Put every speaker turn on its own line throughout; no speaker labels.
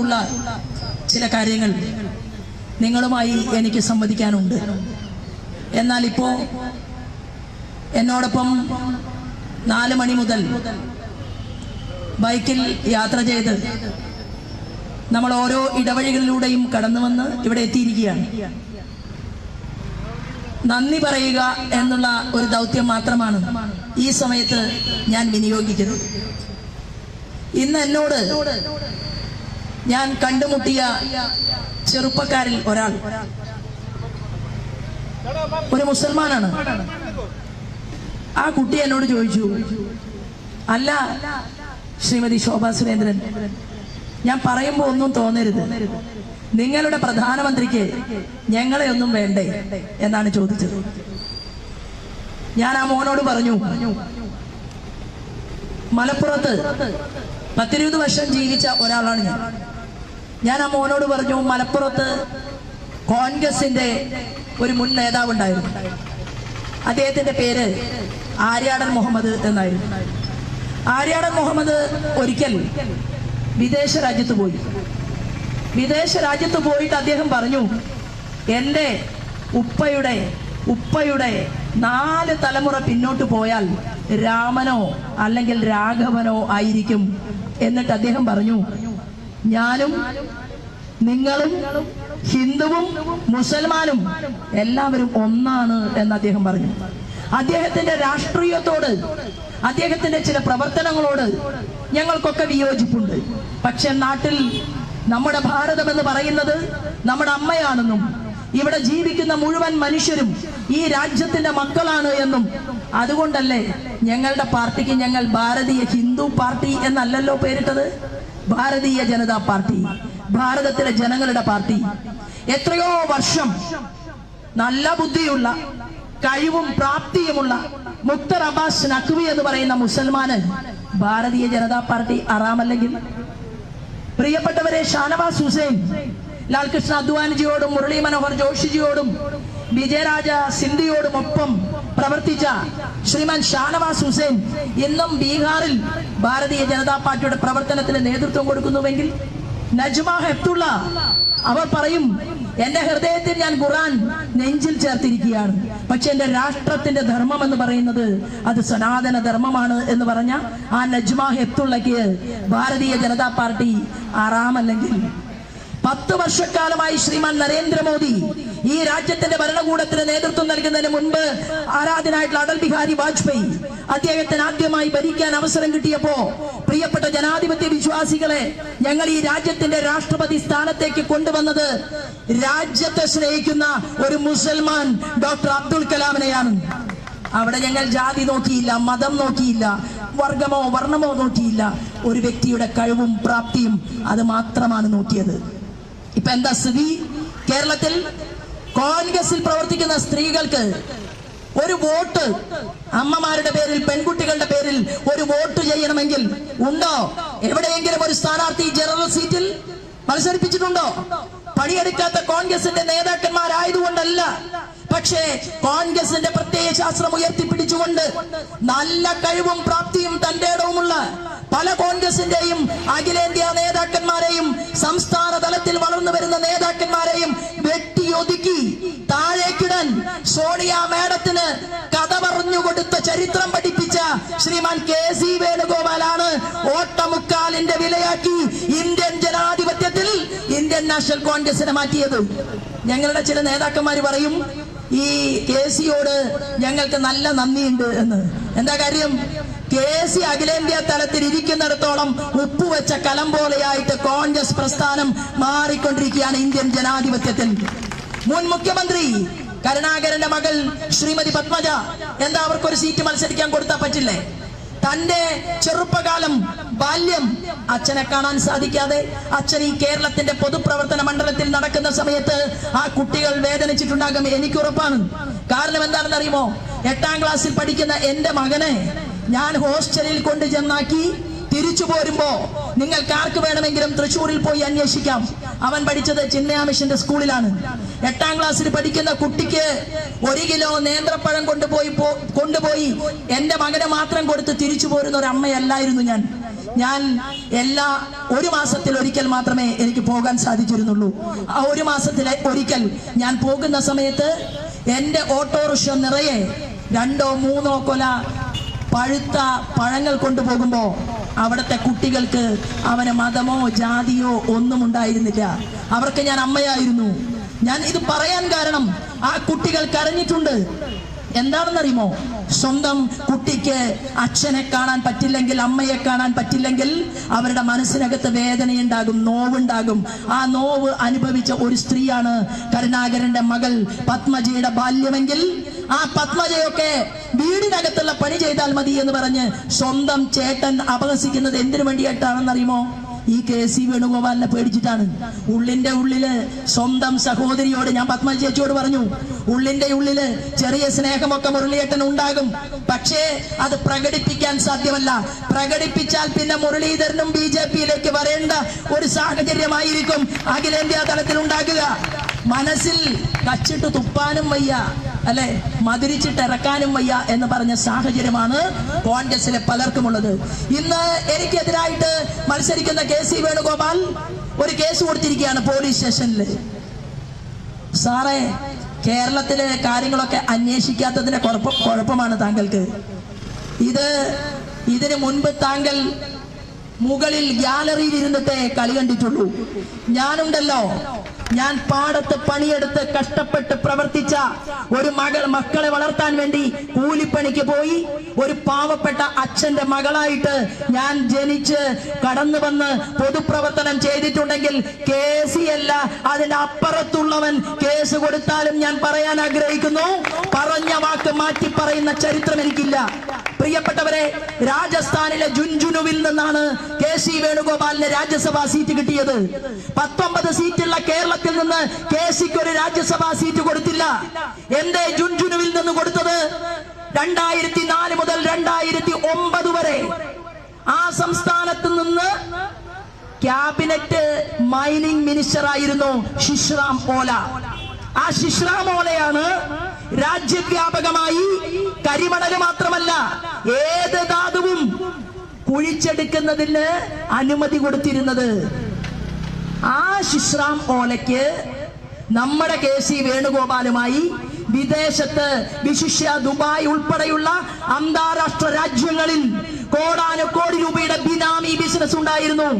ഉള്ള ചില കാര്യങ്ങൾ നിങ്ങളുമായി എനിക്ക് സംവദിക്കാനുണ്ട്. എന്നാൽ ഇപ്പോ എന്നോടൊപ്പം നാല് മണി മുതൽ ബൈക്കിൽ യാത്ര ചെയ്ത് നമ്മൾ ഓരോ ഇടവഴികളിലൂടെയും കടന്നു വന്ന് ഇവിടെ എത്തിയിരിക്കുകയാണ്. നന്ദി പറയുക എന്നുള്ള ഒരു ദൗത്യം മാത്രമാണ് ഈ സമയത്ത് ഞാൻ വിനിയോഗിക്കുന്നത്. ഇന്ന് എന്നോട് ഞാൻ കണ്ടുമുട്ടിയ ചെറുപ്പക്കാരിൽ ഒരാൾ. ഒരു മുസൽമാനാണ്. ആ കുട്ടി എന്നോട് ചോദിച്ചു അല്ല ശ്രീമതി ശോഭാ സുരേന്ദ്രൻ ഞാൻ പറയുമ്പോൾ ഒന്നും തോന്നരുത്. നിങ്ങളുടെ പ്രധാനമന്ത്രിക്ക് ഞങ്ങളെ ഒന്നും വേണ്ടേ? എന്നാണ് ചോദിച്ചത്. ഞാൻ ആ മോനോട് പറഞ്ഞു മലപ്പുറത്ത് പത്തിരുപത് വർഷം ജീവിച്ച ഒരാളാണ് ഞാൻ. ഞാൻ ആ മോനോട് പറഞ്ഞു മലപ്പുറത്ത് കോൺഗ്രസിന്റെ ഒരു മുൻ നേതാവ് ഉണ്ടായിരുന്നു. അദ്ദേഹത്തിന്റെ പേര് ആര്യാടൻ മുഹമ്മദ് എന്നായിരുന്നു. ആര്യാടൻ മുഹമ്മദ് ഒരിക്കൽ വിദേശ രാജ്യത്ത് പോയി. വിദേശ രാജ്യത്ത് പോയിട്ട് അദ്ദേഹം പറഞ്ഞു എന്റെ ഉപ്പയുടെ ഉപ്പയുടെ നാല് തലമുറ പിന്നോട്ട് പോയാൽ രാമനോ അല്ലെങ്കിൽ രാഘവനോ ആയിരിക്കും. എന്നിട്ട് അദ്ദേഹം പറഞ്ഞു ഞാനും നിങ്ങളും ഹിന്ദുവും മുസൽമാനും എല്ലാവരും ഒന്നാണ് എന്ന് അദ്ദേഹം പറഞ്ഞു. അദ്ദേഹത്തിന്റെ രാഷ്ട്രീയത്തോട് അദ്ദേഹത്തിന്റെ ചില പ്രവർത്തനങ്ങളോട് ഞങ്ങൾക്കൊക്കെ വിയോജിപ്പുണ്ട്. പക്ഷെ നാട്ടിൽ നമ്മുടെ ഭാരതം എന്ന് പറയുന്നത് നമ്മുടെ അമ്മയാണെന്നും ഇവിടെ ജീവിക്കുന്ന മുഴുവൻ മനുഷ്യരും ഈ രാജ്യത്തിന്റെ മക്കളാണ് എന്നും. അതുകൊണ്ടല്ലേ ഞങ്ങളുടെ പാർട്ടിക്ക് ഞങ്ങൾ ഭാരതീയ ഹിന്ദു പാർട്ടി എന്നല്ലല്ലോ പേരിട്ടത്? ഭാരതീയ ജനതാ പാർട്ടി ഭാരതത്തിലെ ജനങ്ങളുടെ പാർട്ടി. എത്രയോ വർഷം നല്ല ബുദ്ധിയുള്ള കഴിവും പ്രാപ്തിയുമുള്ള മുക്തർ അബ്ബാസ് നഖ്വി എന്ന് പറയുന്ന മുസൽമാന് ഭാരതീയ ജനതാ പാർട്ടി അറാമല്ലെങ്കിൽ. പ്രിയപ്പെട്ടവരെ ഷാനവാസ് ഹുസൈൻ ലാൽകൃഷ്ണ അദ്വാനിജിയോടും മുരളി മനോഹർ ജോഷിജിയോടും വിജയരാജ സിന്ധിയോടും ഒപ്പം പ്രവർത്തിച്ച ശ്രീമാൻ ഷാനവാസ് ഹുസൈൻ ഇന്നും ബീഹാറിൽ ഭാരതീയ ജനതാ പാർട്ടിയുടെ പ്രവർത്തനത്തിന് നേതൃത്വം കൊടുക്കുന്നുവെങ്കിൽ നജ്മ ഹെപ്തുള്ള അവർ പറയും എന്റെ ഹൃദയത്തിൽ ഞാൻ ഖുറാൻ നെഞ്ചിൽ ചേർത്തിരിക്കുകയാണ്. പക്ഷെ എന്റെ രാഷ്ട്രത്തിന്റെ ധർമ്മം എന്ന് പറയുന്നത് അത് സനാതന ധർമ്മമാണ് എന്ന് പറഞ്ഞ ആ നജ്മ ഹെപ്തുള്ളക്ക് ഭാരതീയ ജനതാ പാർട്ടി ആറാമല്ലെങ്കിൽ. പത്ത് വർഷക്കാലമായി ശ്രീമാൻ നരേന്ദ്രമോദി ഈ രാജ്യത്തിന്റെ ഭരണകൂടത്തിന് നേതൃത്വം നൽകുന്നതിന് മുൻപ് ആരാധനായിട്ടുള്ള അടൽ ബിഹാരി വാജ്പേയി അദ്ദേഹത്തിന് ആദ്യമായി ഭരിക്കാൻ അവസരം കിട്ടിയപ്പോ പ്രിയപ്പെട്ട ജനാധിപത്യ വിശ്വാസികളെ ഞങ്ങൾ ഈ രാജ്യത്തിന്റെ രാഷ്ട്രപതി സ്ഥാനത്തേക്ക് കൊണ്ടുവന്നത് രാജ്യത്തെ സ്നേഹിക്കുന്ന ഒരു മുസൽമാൻ ഡോക്ടർ അബ്ദുൾ കലാമിനെയാണ്. അവിടെ ഞങ്ങൾ ജാതി നോക്കിയില്ല മതം നോക്കിയില്ല വർഗമോ വർണമോ നോക്കിയില്ല. ഒരു വ്യക്തിയുടെ കഴിവും പ്രാപ്തിയും അത് മാത്രമാണ് നോക്കിയത്. ഇപ്പൊ എന്താ സ്ഥിതി? കേരളത്തിൽ കോൺഗ്രസിൽ പ്രവർത്തിക്കുന്ന സ്ത്രീകൾക്ക് ഒരു വോട്ട് അമ്മമാരുടെ പേരിൽ പെൺകുട്ടികളുടെ പേരിൽ ഒരു വോട്ട് ചെയ്യണമെങ്കിൽ ഉണ്ടോ? എവിടെയെങ്കിലും ഒരു സ്ഥാനാർത്ഥി ജനറൽ സീറ്റിൽ മത്സരിപ്പിച്ചിട്ടുണ്ടോ? പണിയെടുക്കാത്ത കോൺഗ്രസിന്റെ നേതാക്കന്മാരായതുകൊണ്ടല്ല. പക്ഷേ കോൺഗ്രസിന്റെ പ്രത്യയ ശാസ്ത്രം ഉയർത്തിപ്പിടിച്ചുകൊണ്ട് നല്ല കഴിവും പ്രാപ്തിയും തന്റെ ഇടവുമുള്ള പല കോൺഗ്രസിന്റെയും അഖിലേന്ത്യാ നേതാക്കന്മാരെയും സംസ്ഥാന തലത്തിൽ വളർന്നു വരുന്ന നേതാക്കന്മാരെയും വെട്ടിയൊതുക്കി താഴേക്കിടാൻ സോണിയ മേഡത്തിന് കഥ പറഞ്ഞു കൊടുത്ത ചരിത്രം പഠിപ്പിച്ച ശ്രീമാൻ കെ സി വേണുഗോപാലാണ് ഓട്ടമുക്കാലിന്റെ വിലയാക്കി ഇന്ത്യൻ ജനാധിപത്യത്തിൽ ഇന്ത്യൻ നാഷണൽ കോൺഗ്രസിനെ മാറ്റിയത്. ഞങ്ങളുടെ ചില നേതാക്കന്മാർ പറയും ഈ കെ സിയോട് ഞങ്ങൾക്ക് നല്ല നന്ദിയുണ്ട് എന്ന്. എന്താ കാര്യം? കെ സി അഖിലേന്ത്യാ തലത്തിൽ ഇരിക്കുന്നിടത്തോളം ഉപ്പുവെച്ച കലം പോലെയായിട്ട് കോൺഗ്രസ് പ്രസ്ഥാനം മാറിക്കൊണ്ടിരിക്കുകയാണ് ഇന്ത്യൻ ജനാധിപത്യത്തിൽ. മുൻ മുഖ്യമന്ത്രി കരുണാകരന്റെ മകൾ ശ്രീമതി പത്മജ എന്താ അവർക്കൊരു സീറ്റ് മത്സരിക്കാൻ കൊടുത്താൽ പറ്റില്ലേ? തന്റെ ചെറുപ്പകാലം ബാല്യം അച്ഛനെ കാണാൻ സാധിക്കാതെ അച്ഛൻ ഈ കേരളത്തിന്റെ പൊതുപ്രവർത്തന മണ്ഡലത്തിൽ നടക്കുന്ന സമയത്ത് ആ കുട്ടികൾ വേദനിച്ചിട്ടുണ്ടാകും എനിക്ക് ഉറപ്പാണ്. കാരണം എന്താണെന്ന് അറിയുമോ? എട്ടാം ക്ലാസ്സിൽ പഠിക്കുന്ന എന്റെ മകനെ ഞാൻ ഹോസ്റ്റലിൽ കൊണ്ട് ചെന്നാക്കി തിരിച്ചു പോരുമ്പോ നിങ്ങൾക്ക് ആർക്ക് വേണമെങ്കിലും തൃശ്ശൂരിൽ പോയി അന്വേഷിക്കാം. അവൻ പഠിച്ചത് ചിന്നയാമിഷന്റെ സ്കൂളിലാണ്. എട്ടാം ക്ലാസ്സിൽ പഠിക്കുന്ന കുട്ടിക്ക് ഒരു കിലോ നേന്ത്രപ്പഴം കൊണ്ടുപോയി കൊണ്ടുപോയി എന്റെ മകനെ മാത്രം കൊടുത്ത് തിരിച്ചു പോരുന്ന ഒരു അമ്മയല്ലായിരുന്നു ഞാൻ. ഞാൻ എല്ലാ ഒരു മാസത്തിൽ ഒരിക്കൽ മാത്രമേ എനിക്ക് പോകാൻ സാധിച്ചിരുന്നുള്ളൂ. ആ ഒരു മാസത്തിൽ ഒരിക്കൽ ഞാൻ പോകുന്ന സമയത്ത് എന്റെ ഓട്ടോറിക്ഷ നിറയെ രണ്ടോ മൂന്നോ കൊല പഴുത്ത പഴങ്ങൾ കൊണ്ടുപോകുമ്പോൾ അവിടുത്തെ കുട്ടികൾക്ക് അവന് മതമോ ജാതിയോ ഒന്നും ഉണ്ടായിരുന്നില്ല. അവർക്ക് ഞാൻ അമ്മയായിരുന്നു. ഞാൻ ഇത് പറയാൻ കാരണം ആ കുട്ടികൾ കരഞ്ഞിട്ടുണ്ട്. എന്താണെന്നറിയുമോ? സ്വന്തം കുട്ടിക്ക് അച്ഛനെ കാണാൻ പറ്റില്ലെങ്കിൽ അമ്മയെ കാണാൻ പറ്റില്ലെങ്കിൽ അവരുടെ മനസ്സിനകത്ത് വേദനയുണ്ടാകും നോവുണ്ടാകും. ആ നോവ് അനുഭവിച്ച ഒരു സ്ത്രീയാണ് കരുണാകരന്റെ മകൾ പത്മജയുടെ ബാല്യമെങ്കിൽ ആ പത്മജയൊക്കെ വീടിനകത്തുള്ള പണി ചെയ്താൽ മതി എന്ന് പറഞ്ഞ് സ്വന്തം ചേട്ടൻ അപഹസിക്കുന്നത് എന്തിനു വേണ്ടിയിട്ടാണെന്നറിയുമോ? ഈ കെ സി വേണുഗോപാലിനെ പേടിച്ചിട്ടാണ്. ഉള്ളിന്റെ ഉള്ളിൽ സ്വന്തം സഹോദരിയോട് ഞാൻ പത്മ ചേച്ചിയോട് പറഞ്ഞു ഉള്ളിന്റെ ഉള്ളിൽ ചെറിയ സ്നേഹമൊക്കെ മുരളിയേട്ടൻ ഉണ്ടാകും. പക്ഷേ അത് പ്രകടിപ്പിക്കാൻ സാധ്യമല്ല. പ്രകടിപ്പിച്ചാൽ പിന്നെ മുരളീധരനും ബി ജെ പിയിലേക്ക് വരേണ്ട ഒരു സാഹചര്യമായിരിക്കും അഖിലേന്ത്യാ തലത്തിൽ ഉണ്ടാകുക. മനസ്സിൽ കച്ചിട്ട് തുപ്പാനും വയ്യ അല്ലെ? മതിരിച്ചിട്ട് ഇറക്കാനും വയ്യ എന്ന് പറഞ്ഞ സാഹചര്യമാണ് കോൺഗ്രസിലെ പലർക്കുമുള്ളത്. ഇന്ന് എനിക്കെതിരായിട്ട് മത്സരിക്കുന്ന കെ സി വേണുഗോപാൽ ഒരു കേസ് കൊടുത്തിരിക്കുകയാണ് പോലീസ് സ്റ്റേഷനിൽ സാറേ കേരളത്തിലെ കാര്യങ്ങളൊക്കെ അന്വേഷിക്കാത്തതിന്റെ കുഴപ്പം കുഴപ്പമാണ് താങ്കൾക്ക്. ഇത് ഇതിനു മുൻപ് താങ്കൾ മുകളിൽ ഗ്യാലറിയിൽ ഇരുന്നിട്ടേ കളി കണ്ടിട്ടുള്ളൂ. ഞാനുണ്ടല്ലോ. ഞാൻ പാടത്ത് പണിയെടുത്ത് കഷ്ടപ്പെട്ട് പ്രവർത്തിച്ച ഒരു മകൾ മക്കളെ വളർത്താൻ വേണ്ടി കൂലിപ്പണിക്ക് പോയി. ഒരു പാവപ്പെട്ട അച്ഛന്റെ മകളായിട്ട് ഞാൻ ജനിച്ച് കടന്നു വന്ന് പൊതുപ്രവർത്തനം ചെയ്തിട്ടുണ്ടെങ്കിൽ കേസി അല്ല അതിന്റെ അപ്പുറത്തുള്ളവൻ കേസ് കൊടുത്താലും ഞാൻ പറയാൻ ആഗ്രഹിക്കുന്നു. പറഞ്ഞ വാക്ക് മാറ്റി പറയുന്ന ചരിത്രം എനിക്കില്ല. പ്രിയപ്പെട്ടവരെ രാജസ്ഥാനിലെ ജുൻജുനുവിൽ നിന്നാണ് കെ സി വേണുഗോപാലിന് രാജ്യസഭാ സീറ്റ് കിട്ടിയത്. പത്തൊമ്പത് സീറ്റുള്ള കേരളത്തിൽ നിന്ന് കെ സിക്ക് ഒരു രാജ്യസഭാ സീറ്റ് കൊടുത്തില്ല. എന്തേ ജുൻജുനുവിൽ നിന്ന് കൊടുത്തത്? രണ്ടായിരത്തി നാല് മുതൽ രണ്ടായിരത്തി ഒമ്പത് വരെ. ആ സംസ്ഥാനത്ത് നിന്ന് ക്യാബിനറ്റ് മൈനിങ് മിനിസ്റ്റർ ആയിരുന്നു ശിശ്രാം ഓല. ആ ശിശ്രാം ഓലയാണ് രാജ്യവ്യാപകമായി കരിമണൽ മാത്രമല്ല ഏത് ധാതുവും കുഴിച്ചെടുക്കുന്നതിന് അനുമതി കൊടുത്തിരുന്നത്. ആ ശിശ്രാം ഓലയ്ക്ക് നമ്മുടെ കെ സി വേണുഗോപാലുമായി വിദേശത്ത് വിശിഷ്യ ദുബായ് ഉൾപ്പെടെയുള്ള അന്താരാഷ്ട്ര രാജ്യങ്ങളിൽ കോടാനുകോടി രൂപയുടെ ബിനാമി ബിസിനസ് ഉണ്ടായിരുന്നു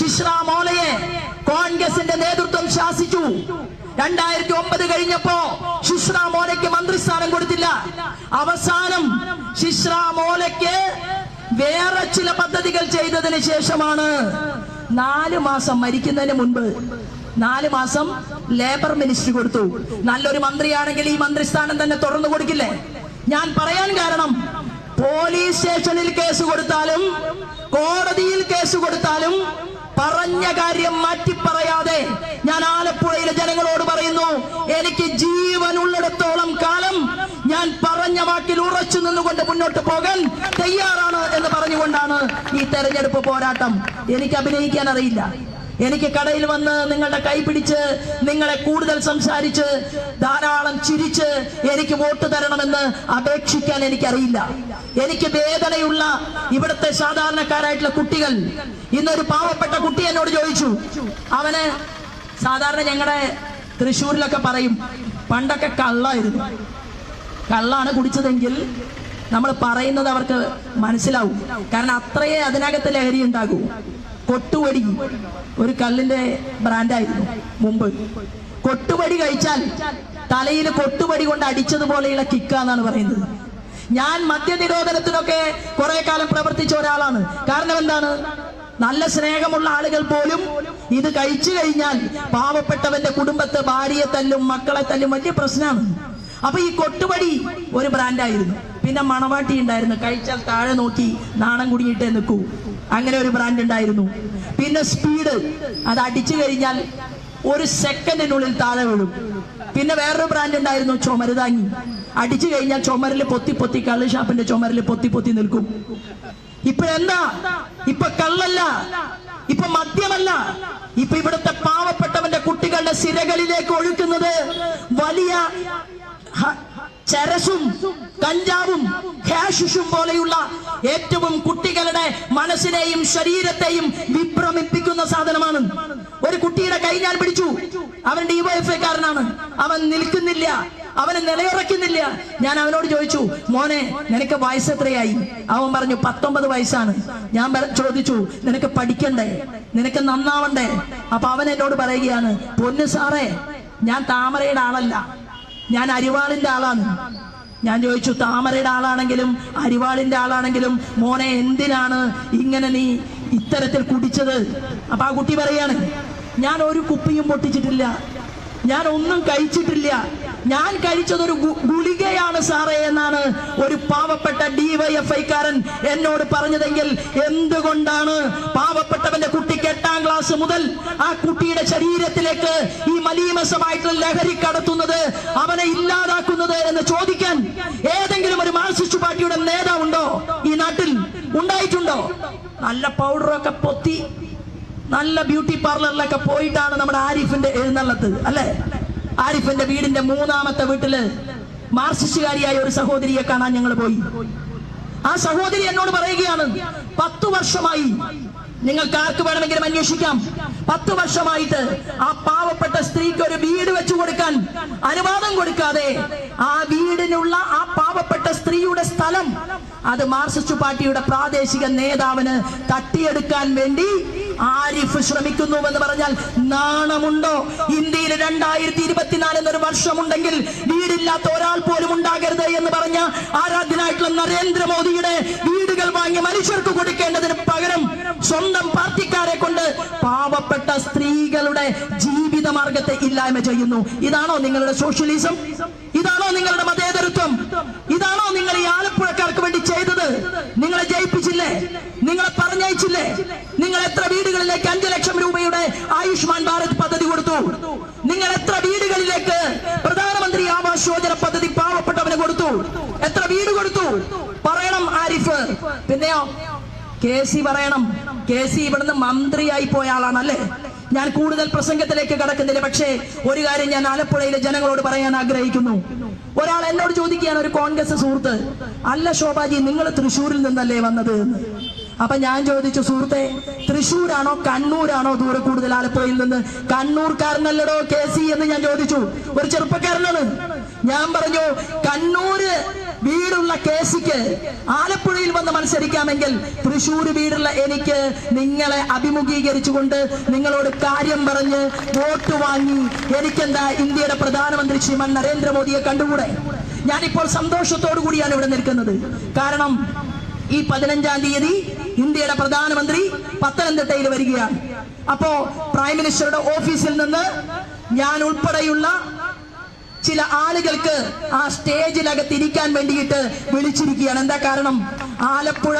ശിശ്രാം ഓലയെ കോൺഗ്രസിന്റെ നേതൃത്വം ശാസിച്ചു. രണ്ടായിരത്തി ഒമ്പത് കഴിഞ്ഞപ്പോ ശിശ്ര മോലയ്ക്ക് മന്ത്രിസ്ഥാനം കൊടുത്തില്ല. അവസാനം ശിശ്ര മോലയ്ക്ക് വേറെ ചില പദ്ധതികൾ ചെയ്തതിന് ശേഷമാണ് നാല് മാസം മരിക്കുന്നതിന് മുൻപ് നാല് മാസം ലേബർ മിനിസ്റ്റർ കൊടുത്തു. നല്ലൊരു മന്ത്രിയാണെങ്കിൽ ഈ മന്ത്രിസ്ഥാനം തന്നെ തുറന്നു കൊടുക്കില്ലേ? ഞാൻ പറയാൻ കാരണം പോലീസ് സ്റ്റേഷനിൽ കേസ് കൊടുത്താലും കോടതിയിൽ കേസ് കൊടുത്താലും പറഞ്ഞ കാര്യം മാറ്റി പറയാതെ ഞാൻ ആലപ്പുഴയിലെ ജനങ്ങളോട് പറയുന്നു എനിക്ക് ജീവനുള്ളിടത്തോളം കാലം ഞാൻ പറഞ്ഞ വാക്കിൽ ഉറച്ചു നിന്നുകൊണ്ട് മുന്നോട്ട് പോകാൻ തയ്യാറാണ് എന്ന് പറഞ്ഞുകൊണ്ടാണ് ഈ തെരഞ്ഞെടുപ്പ് പോരാട്ടം. എനിക്ക് അഭിനയിക്കാൻ അറിയില്ല. എനിക്ക് കടയിൽ വന്ന് നിങ്ങളുടെ കൈ പിടിച്ച് നിങ്ങളെ കൂടുതൽ സംസാരിച്ച് ധാരാളം ചിരിച്ച് എനിക്ക് വോട്ട് തരണമെന്ന് അപേക്ഷിക്കാൻ എനിക്കറിയില്ല. എനിക്ക് വേദനയുള്ള ഇവിടുത്തെ സാധാരണക്കാരായിട്ടുള്ള കുട്ടികൾ ഇന്നൊരു പാവപ്പെട്ട കുട്ടി എന്നോട് ചോദിച്ചു. അവന് സാധാരണ ഞങ്ങളുടെ തൃശ്ശൂരിലൊക്കെ പറയും പണ്ടൊക്കെ കള്ളായിരുന്നു. കള്ളാണ് കുടിച്ചതെങ്കിൽ നമ്മൾ പറയുന്നത് അവർക്ക് മനസ്സിലാവും. കാരണം അത്രയേ അതിനകത്ത് ലഹരി ഉണ്ടാകൂ. കൊട്ടുവടി ഒരു കല്ലിന്റെ ബ്രാൻഡായിരുന്നു മുമ്പ്. കൊട്ടുവടി കഴിച്ചാൽ തലയിൽ കൊട്ടുവടി കൊണ്ട് അടിച്ചതുപോലെയുള്ള കിക്ക എന്നാണ് പറയുന്നത്. ഞാൻ മദ്യനിരോധനത്തിനൊക്കെ കുറെ കാലം പ്രവർത്തിച്ച ഒരാളാണ്. കാരണം എന്താണ്? നല്ല സ്നേഹമുള്ള ആളുകൾ പോലും ഇത് കഴിച്ചു കഴിഞ്ഞാൽ പാവപ്പെട്ടവന്റെ കുടുംബത്തെ ഭാര്യയെ തല്ലും മക്കളെ തല്ലും വലിയ പ്രശ്നമാണ്. അപ്പൊ ഈ കൊട്ടുപടി ഒരു ബ്രാൻഡായിരുന്നു. പിന്നെ മണവാട്ടി ഉണ്ടായിരുന്നു. കഴിച്ചാൽ താഴെ നോക്കി നാണം കുടുങ്ങിയിട്ടേ നിൽക്കൂ. അങ്ങനെ ഒരു ബ്രാൻഡ് ഉണ്ടായിരുന്നു. പിന്നെ സ്പീഡ് അത് അടിച്ചു കഴിഞ്ഞാൽ ഒരു സെക്കൻഡിനുള്ളിൽ താഴെ വീഴും. പിന്നെ വേറൊരു ബ്രാൻഡ് ഉണ്ടായിരുന്നു ചുമരുതാങ്ങി അടിച്ചു കഴിഞ്ഞാൽ ചുമരിൽ പൊത്തി പൊത്തി കള്ള് ഷാപ്പിന്റെ ചുമരിൽ പൊത്തി പൊത്തി നിൽക്കും. ഇപ്പോഴെന്താ? ഇപ്പൊ കള്ളല്ല. ഇപ്പൊ മദ്യമല്ല. ഇപ്പൊ ഇവിടുത്തെ പാവപ്പെട്ടവന്റെ കുട്ടികളുടെ സിരകളിലേക്ക് ഒഴുക്കുന്നത് വലിയ ചരസും കഞ്ചാവും ഹാഷിഷും പോലെയുള്ള ഏറ്റവും കുട്ടികളുടെ മനസ്സിനെയും ശരീരത്തെയും വിഭ്രമിപ്പിക്കുന്ന സാധനമാണ്. ഒരു കുട്ടിയുടെ കൈ ഞാൻ പിടിച്ചു. അവൻ ഡിവൈഎഫ്ഐക്കാരനാണ് അവൻ നിൽക്കുന്നില്ല. അവന് നിലയുറക്കുന്നില്ല ഞാൻ അവനോട് ചോദിച്ചു മോനെ നിനക്ക് വയസ്സ് എത്രയായി? അവൻ പറഞ്ഞു പത്തൊമ്പത് വയസ്സാണ്. ഞാൻ ചോദിച്ചു നിനക്ക് പഠിക്കണ്ടേ? നിനക്ക് നന്നാവണ്ടേ? അപ്പൊ അവൻ എന്നോട് പറയുകയാണ് പൊന്നു സാറേ ഞാൻ താമരയുടെ ആളല്ല. ഞാൻ അരിവാളിന്റെ ആളാണ്. ഞാൻ ചോദിച്ചു താമരയുടെ ആളാണെങ്കിലും അരിവാളിന്റെ ആളാണെങ്കിലും മോനെ എന്തിനാണ് ഇങ്ങനെ നീ ഇത്തരത്തിൽ കുടിച്ചത്? അപ്പൊ ആ കുട്ടി പറയാണ് ഞാൻ ഒരു കുപ്പിയും പൊട്ടിച്ചിട്ടില്ല. ഞാൻ ഒന്നും കഴിച്ചിട്ടില്ല. ഞാൻ കഴിച്ചത് ഒരു ഗുളികയാണ് സാറേ എന്നാണ് ഒരു പാവപ്പെട്ട ഡിവൈഎഫ്ഐക്കാരൻ എന്നോട് പറഞ്ഞതെങ്കിൽ എന്തുകൊണ്ടാണ് പാവപ്പെട്ടവന്റെ കുട്ടിക്ക് എട്ടാം ക്ലാസ് മുതൽ ആ കുട്ടിയുടെ ശരീരത്തിലേക്ക് ഈ മലീമസമായിട്ടുള്ള ലഹരി കടത്തുന്നത് അവനെ ഇല്ലാതാക്കുന്നത് എന്ന് ചോദിക്കാൻ ഏതെങ്കിലും ഒരു മാർസിസ്റ്റ് പാർട്ടിയുടെ നേതാവുണ്ടോ? ഈ നാട്ടിൽ ഉണ്ടായിട്ടുണ്ടോ? നല്ല പൗഡറൊക്കെ പൊത്തി നല്ല ബ്യൂട്ടി പാർലറിലൊക്കെ പോയിട്ടാണ് നമ്മുടെ ആരിഫിന്റെ എഴുന്നള്ളത്ത് അല്ലെ? ആരിഫിന്റെ വീടിന്റെ മൂന്നാമത്തെ വീട്ടിൽ മാർസിസ്റ്റുകാരിയായ ഒരു സഹോദരിയെ കാണാൻ ഞങ്ങൾ പോയി. ആ സഹോദരി എന്നോട് പറയുകയാണ് പത്തു വർഷമായി നിങ്ങൾക്ക് ആർക്ക് വേണമെങ്കിലും അന്വേഷിക്കാം. പത്ത് വർഷമായിട്ട് ആ പാവപ്പെട്ട സ്ത്രീക്ക് ഒരു വീട് വെച്ചു കൊടുക്കാൻ അനുവാദം കൊടുക്കാതെ ആ വീടിനുള്ള ആ പാവപ്പെട്ട സ്ത്രീയുടെ സ്ഥലം അത് മാർസിസ്റ്റ് പാർട്ടിയുടെ പ്രാദേശിക നേതാവിന് തട്ടിയെടുക്കാൻ വേണ്ടി ആരിഫ് ശ്രമിക്കുന്നു എന്ന് പറഞ്ഞാൽ നാണമുണ്ടോ? ഇന്ത്യയിൽ രണ്ടായിരത്തി ഇരുപത്തിനാല് എന്നൊരു വർഷമുണ്ടെങ്കിൽ വീടില്ലാത്ത ഒരാൾ പോലും ഉണ്ടാകരുത് എന്ന് പറഞ്ഞ ആരാധ്യനായിട്ടുള്ള നരേന്ദ്രമോദിയുടെ വീടുകൾ വാങ്ങി മനുഷ്യർക്ക് കൊടുക്കേണ്ടതിന് പകരം സ്വന്തം പാർട്ടിക്കാരെ കൊണ്ട് പാവപ്പെട്ട സ്ത്രീകളുടെ ജീവിത മാർഗത്തെ ഇല്ലായ്മ ചെയ്യുന്നു. ഇതാണോ നിങ്ങളുടെ സോഷ്യലിസം? ഇതാണോ നിങ്ങളുടെ മതേതരത്വം? ഇതാണോ നിങ്ങൾ ഈ ആലപ്പുഴക്കാർക്ക് വേണ്ടി ചെയ്തത്? നിങ്ങളെ ജയിപ്പിച്ചില്ലേ? നിങ്ങളെ പറഞ്ഞയച്ചില്ലേ? നിങ്ങൾ എത്ര വീടുകളിലേക്ക് അഞ്ചു ലക്ഷം രൂപയുടെ ആയുഷ്മാൻ ഭാരത് പദ്ധതി കൊടുത്തു? നിങ്ങൾ എത്ര വീടുകളിലേക്ക് പ്രധാനമന്ത്രി ആവാസ് യോജന പദ്ധതി പാവപ്പെട്ടവന് കൊടുത്തു? എത്ര വീട് കൊടുത്തു? പറയണം ആരിഫ്. പിന്നെയോ? കെ സി പറയണം. കെ സി ഇവിടുന്ന് മന്ത്രിയായി പോയ ആളാണ് അല്ലേ ഞാൻ കൂടുതൽ പ്രസംഗത്തിലേക്ക് കടക്കുന്നില്ല പക്ഷേ ഒരു കാര്യം ഞാൻ ആലപ്പുഴയിലെ ജനങ്ങളോട് പറയാൻ ആഗ്രഹിക്കുന്നു. ഒരാൾ എന്നോട് ചോദിക്കുകയാണ് ഒരു കോൺഗ്രസ് സുഹൃത്ത് അല്ല ശോഭാജി നിങ്ങൾ തൃശ്ശൂരിൽ നിന്നല്ലേ വന്നത്? എന്ന്. അപ്പൊ ഞാൻ ചോദിച്ചു സുഹൃത്തെ തൃശ്ശൂരാണോ കണ്ണൂരാണോ ദൂരെ കൂടുതൽ ആലപ്പുഴയിൽ നിന്ന്? കണ്ണൂർക്കാരനല്ലടോ കെ സി എന്ന് ഞാൻ ചോദിച്ചു. ഒരു ചെറുപ്പക്കാരനാണ്. ഞാൻ പറഞ്ഞു കണ്ണൂര് വീടുള്ള കേസിക്ക് ആലപ്പുഴയിൽ വന്ന് മത്സരിക്കാമെങ്കിൽ തൃശ്ശൂർ വീടുള്ള എനിക്ക് നിങ്ങളെ അഭിമുഖീകരിച്ചുകൊണ്ട് നിങ്ങളോട് കാര്യം പറഞ്ഞ് വോട്ട് വാങ്ങി എനിക്കെന്താ ഇന്ത്യയുടെ പ്രധാനമന്ത്രി ശ്രീമാൻ നരേന്ദ്രമോദിയെ കണ്ടുകൂടെ? ഞാനിപ്പോൾ സന്തോഷത്തോടു കൂടിയാണ് ഇവിടെ നിൽക്കുന്നത്. കാരണം ഈ പതിനഞ്ചാം തീയതി ഇന്ത്യയുടെ പ്രധാനമന്ത്രി പത്തനംതിട്ടയിൽ വരികയാണ്. അപ്പോ പ്രൈം മിനിസ്റ്ററുടെ ഓഫീസിൽ നിന്ന് ഞാൻ ഉൾപ്പെടെയുള്ള ചില ആളുകൾക്ക് ആ സ്റ്റേജിനകത്ത് ഇരിക്കാൻ വേണ്ടിയിട്ട് വിളിച്ചിരിക്കുകയാണ്. എന്താ കാരണം? ആലപ്പുഴ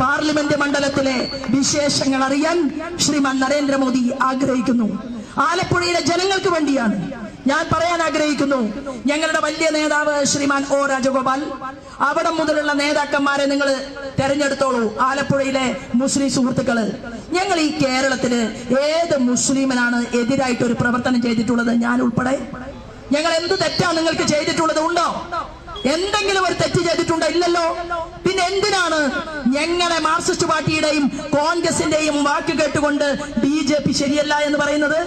പാർലമെന്റ് മണ്ഡലത്തിലെ വിശേഷങ്ങൾ അറിയാൻ ശ്രീമാൻ നരേന്ദ്രമോദി ആഗ്രഹിക്കുന്നു. ആലപ്പുഴയിലെ ജനങ്ങൾക്ക് വേണ്ടിയാണ് ഞാൻ പറയാൻ ആഗ്രഹിക്കുന്നു. ഞങ്ങളുടെ വലിയ നേതാവ് ശ്രീമാൻ ഒ രാജഗോപാൽ അവിടെ മുതലുള്ള നേതാക്കന്മാരെ നിങ്ങൾ തെരഞ്ഞെടുത്തോളൂ. ആലപ്പുഴയിലെ മുസ്ലിം സുഹൃത്തുക്കൾ. ഞങ്ങൾ ഈ കേരളത്തിൽ ഏത് മുസ്ലിമിനാണ് എതിരായിട്ട് ഒരു പ്രവർത്തനം ചെയ്തിട്ടുള്ളത്? ഞാൻ ഉൾപ്പെടെ ഞങ്ങൾ എന്ത് തെറ്റാ നിങ്ങൾക്ക് ചെയ്തിട്ടുള്ളത് ഉണ്ടോ? എന്തെങ്കിലും ഒരു തെറ്റ് ചെയ്തിട്ടുണ്ടോ? ഇല്ലല്ലോ. പിന്നെ എന്തിനാണ് ഞങ്ങളെ മാർക്സിസ്റ്റ് പാർട്ടിയുടെയും കോൺഗ്രസിന്റെയും വാക്ക് കേട്ടുകൊണ്ട് ബി ജെ പി ശരിയല്ല എന്ന് പറയുന്നത്?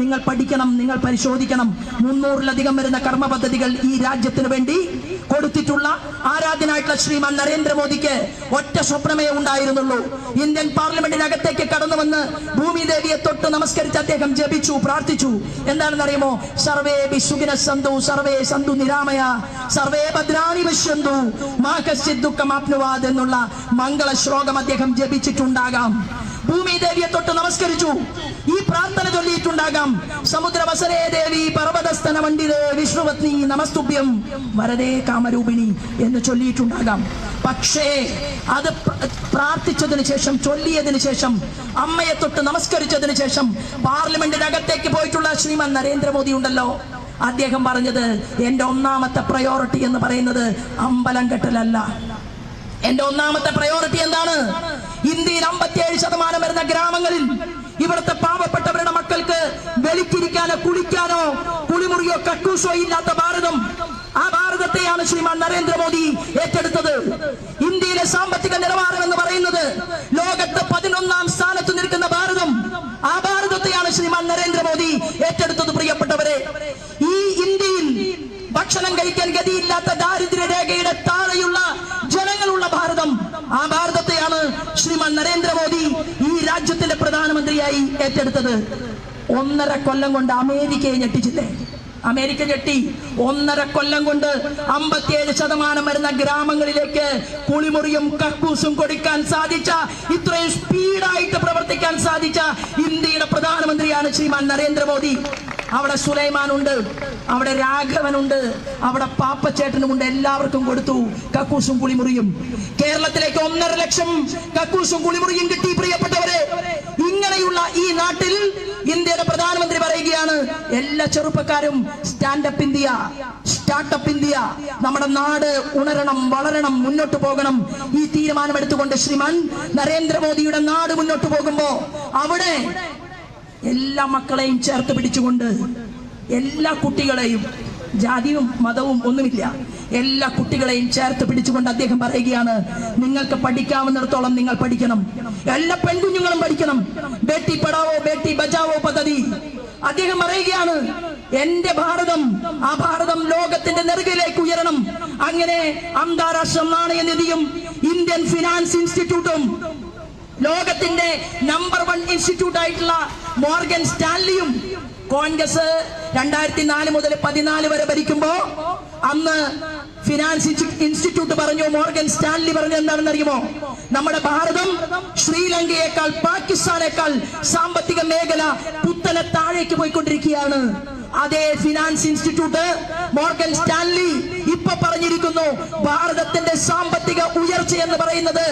നിങ്ങൾ പഠിക്കണം നിങ്ങൾ പരിശോധിക്കണം. മുന്നൂറിലധികം വരുന്ന കർമ്മ പദ്ധതികൾ ഈ രാജ്യത്തിന് വേണ്ടി കൊടുത്തിട്ടുള്ള ആരാധ്യനായിട്ടുള്ള ശ്രീമാൻ നരേന്ദ്രമോദിക്ക് ഒറ്റ സ്വപ്നമേ ഉണ്ടായിരുന്നുള്ളൂ. ഇന്ത്യൻ പാർലമെന്റിനകത്തേക്ക് കടന്നു വന്ന് ഭൂമിദേവിയെ തൊട്ട് നമസ്കരിച്ച് അദ്ദേഹം ജപിച്ചു പ്രാർത്ഥിച്ചു. എന്താണെന്ന് അറിയുമോ സർവേ വിശുഖിന സന്തു സർവേ സന്തു നിരാമയ സർവേ ഭദ്രാണി വിശ്വന്തു മാ കശ്ചിത് ദുഃഖം ആപ്നുവാദ് എന്നുള്ള മംഗള ശ്ലോകം അദ്ദേഹം ജപിച്ചിട്ടുണ്ടാകാം. ഭൂമി ദേവിയെ തൊട്ട് നമസ്കരിച്ചു. ഈ പ്രാർത്ഥന ചൊല്ലിയിട്ടുണ്ടാകാം. സമുദ്രവസരേ ദേവി പർവതസ്ഥന മണ്ഡിതേ വിഷ്ണുപത്നി നമസ്തുഭ്യം വരദേ കാമരൂപിണി എന്ന് ചൊല്ലിയിട്ടുണ്ടാകാം. പക്ഷേ അത് പ്രാർത്ഥിച്ചതിന് ശേഷം ചൊല്ലിയതിന് ശേഷം അമ്മയെ തൊട്ട് നമസ്കരിച്ചതിന് ശേഷം പാർലമെന്റിനകത്തേക്ക് പോയിട്ടുള്ള ശ്രീമാൻ നരേന്ദ്രമോദി ഉണ്ടല്ലോ. അദ്ദേഹം പറഞ്ഞത് എന്റെ ഒന്നാമത്തെ പ്രയോറിറ്റി എന്ന് പറയുന്നത് അമ്പലം കെട്ടലല്ല. എന്റെ ഒന്നാമത്തെ പ്രയോറിറ്റി എന്താണ്? ഇന്ത്യയിൽ അമ്പത്തിയേഴ് ശതമാനം വരുന്ന ഗ്രാമങ്ങളിൽ ഇവിടുത്തെ പാവപ്പെട്ടവരുടെ മക്കൾക്ക് വെളിക്കിരിക്കാനോ കുളിക്കാനോ കുളിമുറിയോ കക്കൂസോ ഇല്ലാത്ത ഭാരതം. ആ ഭാരതത്തെയാണ് ശ്രീമാൻ നരേന്ദ്രമോദി ഏറ്റെടുത്തത്. ഇന്ത്യയിലെ സാമ്പത്തിക നിലവാരം എന്ന് പറയുന്നത് ലോകത്ത് പതിനൊന്നാം സ്ഥാനത്ത് നിൽക്കുന്ന ഭാരതം. ആ ഭാരതത്തെയാണ് ശ്രീമാൻ നരേന്ദ്രമോദി ഏറ്റെടുത്തത് പ്രിയപ്പെട്ടവരെ. ഈ ഇന്ത്യയിൽ ഭക്ഷണം കഴിക്കാൻ ഗതിയില്ലാത്ത ദാരിദ്ര്യ രേഖയുടെ താഴെയുള്ള ജനങ്ങളുള്ള ഭാരതം. ആ ഭാരതത്തെയാണ് ശ്രീമാൻ നരേന്ദ്രമോദി ഈ രാജ്യത്തിന്റെ പ്രധാനമന്ത്രിയായി ഏറ്റെടുത്തത്. ഒന്നര കൊല്ലം കൊണ്ട് അമേരിക്കയെ ഞെട്ടിച്ചില്ലേ? അമേരിക്ക ഞെട്ടി. ഒന്നര കൊല്ലം കൊണ്ട് അമ്പത്തിയേഴ് ശതമാനം വരുന്ന ഗ്രാമങ്ങളിലേക്ക് കുളിമുറിയും കക്കൂസും കൊടുക്കാൻ സാധിച്ച ഇത്രയും സ്പീഡായിട്ട് പ്രവർത്തിക്കാൻ സാധിച്ച ഇന്ത്യയുടെ പ്രധാനമന്ത്രിയാണ് ശ്രീമാൻ നരേന്ദ്രമോദി അവിടെ സുലൈമാൻ ഉണ്ട് അവിടെ രാഘവനുണ്ട് അവിടെ പാപ്പച്ചേട്ടനുമുണ്ട് എല്ലാവർക്കും കൊടുത്തു. കക്കൂസും കുളിമുറിയും. കേരളത്തിലേക്ക് ഒന്നര ലക്ഷം കക്കൂസും കുളിമുറിയും കിട്ടി പ്രിയപ്പെട്ടവരെ. ഇങ്ങനെയുള്ള ഈ നാട്ടിൽ ഇന്ത്യയുടെ പ്രധാനമന്ത്രി പറയുകയാണ് എല്ലാ ചെറുപ്പക്കാരും സ്റ്റാൻഡപ്പ് ഇന്ത്യ സ്റ്റാർട്ടപ്പ് ഇന്ത്യ നമ്മുടെ നാട് ഉണരണം വളരണം മുന്നോട്ട് പോകണം. ഈ തീരുമാനമെടുത്തുകൊണ്ട് ശ്രീമാൻ നരേന്ദ്രമോദിയുടെ നാട് മുന്നോട്ട് പോകുമ്പോ അവിടെ എല്ലാ മക്കളെയും ചേർത്ത് പിടിച്ചുകൊണ്ട് എല്ലാ കുട്ടികളെയും ജാതിയും മതവും ഒന്നുമില്ല. എല്ലാ കുട്ടികളെയും ചേർത്ത് പിടിച്ചുകൊണ്ട് അദ്ദേഹം പറയുകയാണ് നിങ്ങൾക്ക് പഠിക്കാവുന്നിടത്തോളം നിങ്ങൾ പഠിക്കണം. എല്ലാ പെൺകുഞ്ഞുങ്ങളും പഠിക്കണം. ബേട്ടി പഠാവോ ബേട്ടി ബച്ചാവോ പദ്ധതി. അദ്ദേഹം പറയുകയാണ് എന്റെ ഭാരതം ആ ഭാരതം ലോകത്തിന്റെ നെറുകയിലേക്ക് ഉയരണം. അങ്ങനെ അന്താരാഷ്ട്ര നാണയ നിധിയും ഇന്ത്യൻ ഫിനാൻസ് ഇൻസ്റ്റിറ്റ്യൂട്ടും ലോകത്തിന്റെ നമ്പർ വൺ ഇൻസ്റ്റിറ്റ്യൂട്ട് ആയിട്ടുള്ള മോർഗൻ സ്റ്റാൻലിയും കോൺഗ്രസ് രണ്ടായിരത്തി നാല് മുതൽ പതിനാല് വരെ ഭരിക്കുമ്പോ അന്ന് ഫിനാൻസ് ഇൻസ്റ്റിറ്റ്യൂട്ട് പറഞ്ഞു മോർഗൻ സ്റ്റാൻലി പറഞ്ഞു എന്താണെന്ന് അറിയുമോ നമ്മുടെ ഭാരതം ശ്രീലങ്കയേക്കാൾ പാകിസ്ഥാനേക്കാൾ സാമ്പത്തിക മേഖല കുത്തനെ താഴേക്ക് പോയിക്കൊണ്ടിരിക്കുകയാണ്. അതേ ഫിനാൻസ് ഇൻസ്റ്റിറ്റ്യൂട്ട് മോർഗൻ സ്റ്റാൻലി ഇപ്പൊ പറഞ്ഞിരിക്കുന്നു ഭാരതത്തിന്റെ സാമ്പത്തിക ഉയർച്ച എന്ന് പറയുന്നത്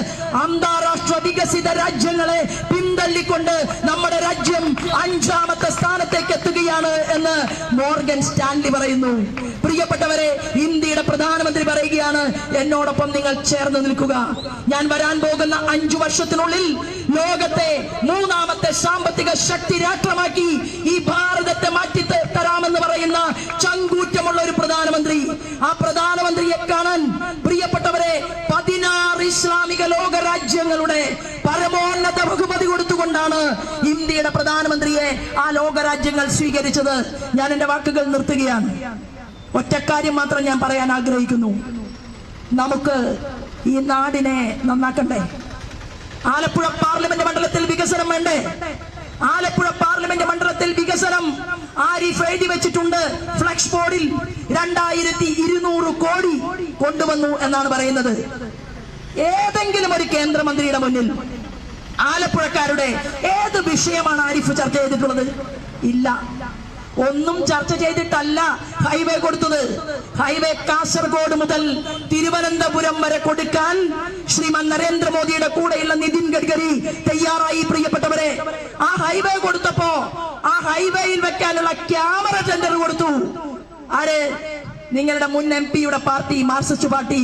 അന്താരാഷ്ട്ര വികസിത രാജ്യങ്ങളെ പിന്തള്ളിക്കൊണ്ട് നമ്മുടെ രാജ്യം അഞ്ചാമത്തെ സ്ഥാനത്തേക്ക് എത്തുകയാണ് എന്ന് മോർഗൻ സ്റ്റാൻലി പറയുന്നു. പ്രിയപ്പെട്ടവരെ ഇന്ത്യയുടെ പ്രധാനമന്ത്രി പറയുകയാണ് എന്നോടൊപ്പം നിങ്ങൾ ചേർന്ന് നിൽക്കുക. ഞാൻ വരാൻ പോകുന്ന അഞ്ചു വർഷത്തിനുള്ളിൽ ലോകത്തെ മൂന്നാമത്തെ സാമ്പത്തിക ശക്തി രാഷ്ട്രമാക്കി ഈ ഭാരതത്തെ മാറ്റി തരാമെന്ന് പറയുന്ന ചങ്കൂറ്റമുള്ള ഒരു പ്രധാനമന്ത്രി. ആ പ്രധാനമന്ത്രിയെ കാണാൻ പ്രിയപ്പെട്ടവരെ പതിനാറ് ഇസ്ലാമിക ലോക രാജ്യങ്ങളുടെ പരമോന്നത ബഹുമതി കൊടുത്തുകൊണ്ടാണ് ഇന്ത്യയുടെ പ്രധാനമന്ത്രിയെ ആ ലോകരാജ്യങ്ങൾ സ്വീകരിച്ചത്. ഞാൻ എന്റെ വാക്കുകൾ നിർത്തുകയാണ്. ഒറ്റക്കാര്യം മാത്രം ഞാൻ പറയാൻ ആഗ്രഹിക്കുന്നു. നമുക്ക് ഈ നാടിനെ നന്നാക്കണ്ടേ? ആലപ്പുഴ പാർലമെന്റ് മണ്ഡലത്തിൽ വികസനം വേണ്ടേ? ആലപ്പുഴ പാർലമെന്റ് മണ്ഡലത്തിൽ വികസനം ആരിഫ് എഴുതി വെച്ചിട്ടുണ്ട്. ഫ്ലക്സ് ബോർഡിൽ രണ്ടായിരത്തി ഇരുന്നൂറ് കോടി കൊണ്ടുവന്നു എന്നാണ് പറയുന്നത്. ഏതെങ്കിലും ഒരു കേന്ദ്രമന്ത്രിയുടെ മുന്നിൽ ആലപ്പുഴക്കാരുടെ ഏത് വിഷയമാണ് ആരിഫ് ചർച്ച ചെയ്തിട്ടുള്ളത്? ഇല്ല. ഒന്നും ചർച്ച ചെയ്തിട്ടല്ല ഹൈവേ കൊടുത്തത്. ഹൈവേ കാസർഗോഡ് മുതൽ തിരുവനന്തപുരം വരെ കൊടുക്കാൻ ശ്രീമാൻ നരേന്ദ്രമോദിയുടെ കൂടെയുള്ള നിതിൻ ഗഡ്കരി തയ്യാറായി പ്രിയപ്പെട്ടവരെ. ആ ഹൈവേ കൊടുത്തപ്പോ ആ ഹൈവേയിൽ വെക്കാനുള്ള ക്യാമറ ടെൻഡർ കൊടുത്തു. ആര്? നിങ്ങളുടെ മുൻ എം പിയുടെ പാർട്ടി മാർക്സിസ്റ്റ് പാർട്ടി.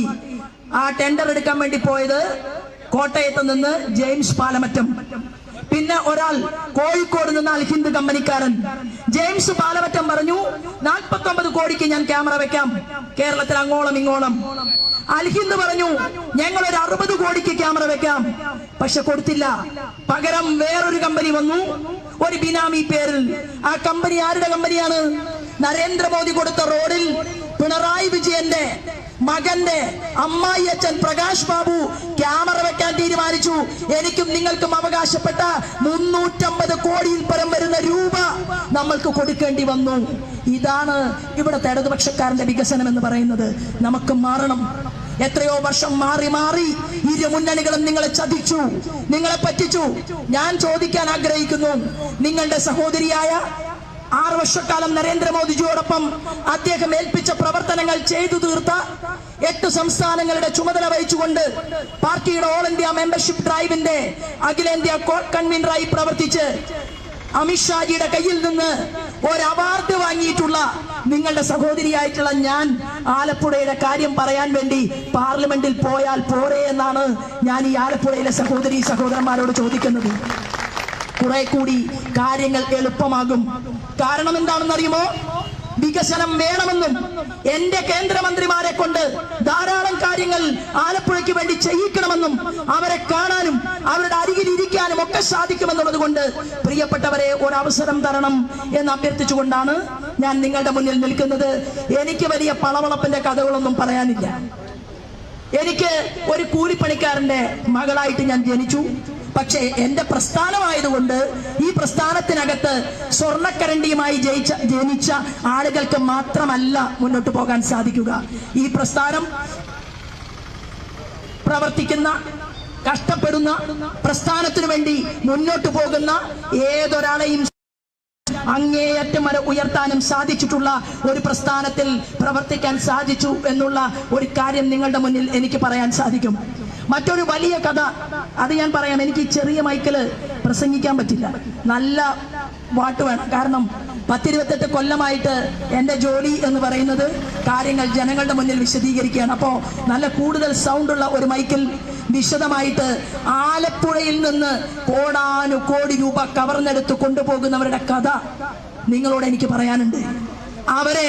ആ ടെൻഡർ എടുക്കാൻ വേണ്ടി പോയത് കോട്ടയത്ത് നിന്ന് ജെയിംസ് പാലമറ്റം. പിന്നെ ഒരാൾ കോഴിക്കോട് നിന്ന് അൽഹിന്ദ് കമ്പനിക്കാരൻ. ജെയിംസ് പാലമറ്റം പറഞ്ഞു നാൽപ്പത്തി കോടിക്ക് ഞാൻ ക്യാമറ വെക്കാം. കേരളത്തിൽ അങ്ങോളം ഇങ്ങോളം. അൽഹിന്ദ് പറഞ്ഞു ഞങ്ങൾ ഒരു അറുപത് കോടിക്ക് ക്യാമറ വെക്കാം. പക്ഷെ കൊടുത്തില്ല. പകരം വേറൊരു കമ്പനി വന്നു. ഒരു ബിനാമി പേരിൽ. ആ കമ്പനി ആരുടെ കമ്പനിയാണ്? നരേന്ദ്രമോദി കൊടുത്ത റോഡിൽ പിണറായി വിജയന്റെ മകന്റെ അമ്മായി അച്ഛൻ പ്രകാശ് ബാബു ക്യാമറ വെക്കാൻ തീരുമാനിച്ചു. എനിക്കും നിങ്ങൾക്കും അവകാശപ്പെട്ട മുന്നൂറ്റമ്പത് കോടിയിൽ പരം വരുന്ന രൂപ നമ്മൾക്ക് കൊടുക്കേണ്ടി വന്നു. ഇതാണ് ഇവിടുത്തെ ഇടതുപക്ഷക്കാരന്റെ വികസനം എന്ന് പറയുന്നത്. നമുക്ക് മാറണം. എത്രയോ വർഷം മാറി മാറി ഇരു മുന്നണികളും നിങ്ങളെ ചതിച്ചു നിങ്ങളെ പറ്റിച്ചു. ഞാൻ ചോദിക്കാൻ ആഗ്രഹിക്കുന്നു. നിങ്ങളുടെ സഹോദരിയായ ആറ് വർഷക്കാലം നരേന്ദ്രമോദിജിയോടൊപ്പം അദ്ദേഹം ഏൽപ്പിച്ച പ്രവർത്തനങ്ങൾ ചെയ്തു തീർത്ത എട്ട് സംസ്ഥാനങ്ങളുടെ ചുമതല വഹിച്ചുകൊണ്ട് പാർട്ടിയുടെ ഓൾ ഇന്ത്യ മെമ്പർഷിപ്പ് ഡ്രൈവിന്റെ അഖിലേന്ത്യാ കൺവീനറായി പ്രവർത്തിച്ച് അമിത്ഷാജിയുടെ കയ്യിൽ നിന്ന് ഒരു അവാർഡ് വാങ്ങിയിട്ടുള്ള നിങ്ങളുടെ സഹോദരിയായിട്ടുള്ള ഞാൻ ആലപ്പുഴയുടെ കാര്യം പറയാൻ വേണ്ടി പാർലമെന്റിൽ പോയാൽ പോരെ എന്നാണ് ഞാൻ ഈ ആലപ്പുഴയിലെ സഹോദരി സഹോദരന്മാരോട് ചോദിക്കുന്നത്. കുറെ കൂടി കാര്യങ്ങൾ എളുപ്പമാകും. കാരണം എന്താണെന്ന് അറിയുമോ വികസനം വേണമെന്നും എന്റെ കേന്ദ്രമന്ത്രിമാരെ കൊണ്ട് ധാരാളം കാര്യങ്ങൾ ആലപ്പുഴയ്ക്ക് വേണ്ടി ചെയ്യിക്കണമെന്നും അവരെ കാണാനും അവരുടെ അരികിൽ ഇരിക്കാനും ഒക്കെ സാധിക്കുമെന്നുള്ളത് കൊണ്ട് പ്രിയപ്പെട്ടവരെ ഒരവസരം തരണം എന്ന് അഭ്യർത്ഥിച്ചുകൊണ്ടാണ് ഞാൻ നിങ്ങളുടെ മുന്നിൽ നിൽക്കുന്നത്. എനിക്ക് വലിയ പളവളപ്പിന്റെ കഥകളൊന്നും പറയാനില്ല. എനിക്ക് ഒരു കൂലിപ്പണിക്കാരന്റെ മകളായിട്ട് ഞാൻ ജനിച്ചു. പക്ഷേ എന്റെ പ്രസ്ഥാനമായതുകൊണ്ട് ഈ പ്രസ്ഥാനത്തിനകത്ത് സ്വർണക്കരണ്ടിയുമായി ജയിച്ച ജനിച്ച ആളുകൾക്ക് മാത്രമല്ല മുന്നോട്ട് പോകാൻ സാധിക്കുക. ഈ പ്രസ്ഥാനം പ്രവർത്തിക്കുന്ന കഷ്ടപ്പെടുന്ന പ്രസ്ഥാനത്തിനു വേണ്ടി മുന്നോട്ട് പോകുന്ന ഏതൊരാളെയും അങ്ങേയറ്റം വരെ ഉയർത്താനും സാധിച്ചിട്ടുള്ള ഒരു പ്രസ്ഥാനത്തിൽ പ്രവർത്തിക്കാൻ സാധിച്ചു എന്നുള്ള ഒരു കാര്യം നിങ്ങളുടെ മുന്നിൽ എനിക്ക് പറയാൻ സാധിക്കും. മറ്റൊരു വലിയ കഥ. അത് ഞാൻ പറയാം. എനിക്ക് ചെറിയ മൈക്കിൽ പ്രസംഗിക്കാൻ പറ്റില്ല. നല്ല വാട്ട് വേണം. കാരണം പത്തിരുപത്തെട്ട് കൊല്ലമായിട്ട് എന്റെ ജോലി എന്ന് പറയുന്നത് കാര്യങ്ങൾ ജനങ്ങളുടെ മുന്നിൽ വിശദീകരിക്കുകയാണ്. അപ്പോൾ നല്ല കൂടുതൽ സൗണ്ടുള്ള ഒരു മൈക്കിൽ വിശദമായിട്ട് ആലപ്പുഴയിൽ നിന്ന് കോടാനു കോടി രൂപ കവർന്നെടുത്ത് കൊണ്ടുപോകുന്നവരുടെ കഥ നിങ്ങളോട് എനിക്ക് പറയാനുണ്ട്. അവരെ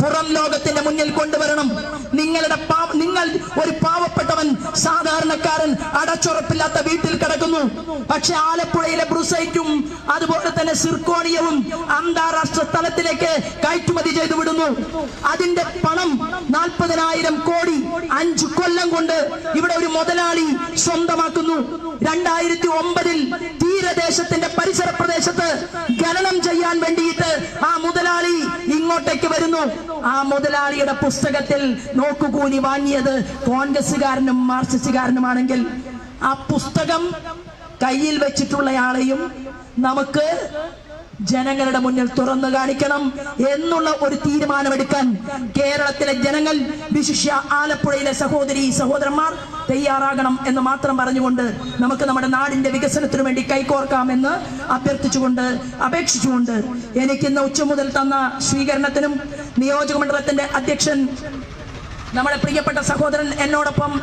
പുറം ലോകത്തിന്റെ മുന്നിൽ കൊണ്ടുവരണം. നിങ്ങളുടെ നിങ്ങൾ ഒരു പാവപ്പെട്ടവൻ സാധാരണക്കാരൻ അടച്ചുറപ്പില്ലാത്ത വീട്ടിൽ കിടക്കുന്നു. പക്ഷെ ആലപ്പുഴയിലെ ബ്രുസൈറ്റും അതുപോലെ തന്നെ സിർക്കോണിയവും അന്താരാഷ്ട്ര തലത്തിലേക്ക് കയറ്റുമതി ചെയ്തു വിടുന്നു. അതിന്റെ പണം നാൽപ്പതിനായിരം കോടി അഞ്ചു കൊല്ലം കൊണ്ട് ഇവിടെ ഒരു മുതലാളി സ്വന്തമാക്കുന്നു. രണ്ടായിരത്തി ഒമ്പതിൽ തീരദേശത്തിന്റെ പരിസര പ്രദേശത്ത് ഖനനം ചെയ്യാൻ വേണ്ടിയിട്ട് ആ മുതലാളി ഇങ്ങോട്ടേക്ക് വരുന്നു. ആ മുതലാളിയുടെ പുസ്തകത്തിൽ നോക്കുകൂലി വാങ്ങിയത് കോൺഗ്രസ്സുകാരനും മാർക്സിസ്റ്റുകാരനുമാണെങ്കിൽ ആ പുസ്തകം കയ്യിൽ വെച്ചിട്ടുള്ളയാളെയും നമുക്ക് ജനങ്ങളുടെ മുന്നിൽ തുറന്നു കാണിക്കണം എന്നുള്ള ഒരു തീരുമാനമെടുക്കാൻ കേരളത്തിലെ ജനങ്ങൾ വിശിഷ്യ ആലപ്പുഴയിലെ സഹോദരി സഹോദരന്മാർ തയ്യാറാകണം എന്ന് മാത്രം പറഞ്ഞുകൊണ്ട് നമുക്ക് നമ്മുടെ നാടിന്റെ വികസനത്തിനു വേണ്ടി കൈകോർക്കാമെന്ന് അഭ്യർത്ഥിച്ചുകൊണ്ട് അപേക്ഷിച്ചുകൊണ്ട് എനിക്ക് ഇന്ന് ഉച്ച മുതൽ തന്ന സ്വീകരണത്തിനും നിയോജക മണ്ഡലത്തിന്റെ അധ്യക്ഷൻ നമ്മുടെ പ്രിയപ്പെട്ട സഹോദരൻ എന്നോടൊപ്പം